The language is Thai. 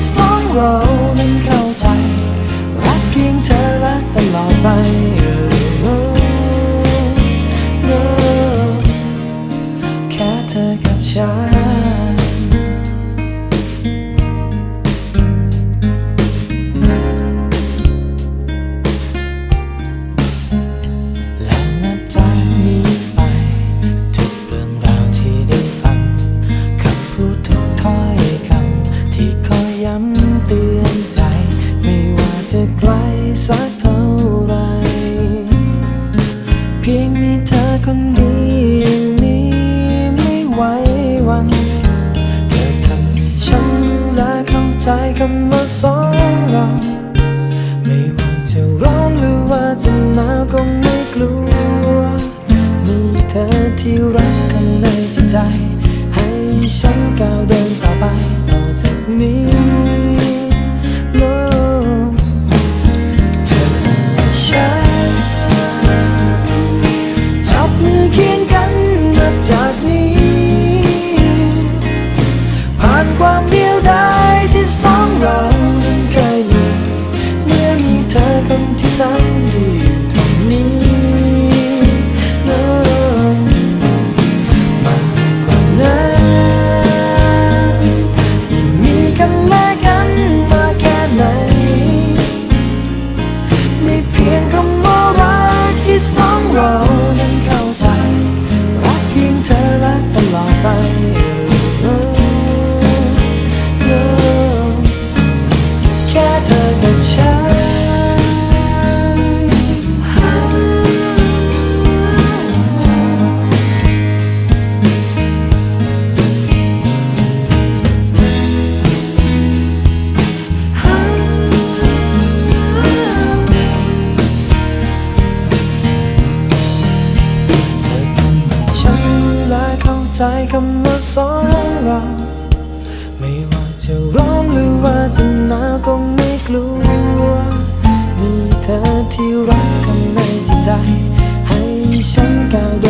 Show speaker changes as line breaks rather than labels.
กที่ส ไกลสักเท่าไร เพียงมีเธอคนเดียวนี้ไม่ไหววัน เธอทำให้ฉันรู้และเข้าใจคำว่าสองเราไม่ว่าจะร้อนหรือว่าจะหนาวก็ไม่กลัว มีเธอที่รักข้างในใจ ให้ฉันก้าวเดินต่อไปต่อจากนี้ ความเดียวดายที่สองเรานั้นเคยมีเมื่อมีเธอคนที่แสนดีอยู่ตรงนี้ No มาก สองเรา ไม่ว่าจะร้อนหรือว่าจะหนาวก็ไม่กลัว มีเธอที่รักข้างในจิตใจ ให้ฉันก้าวเดิน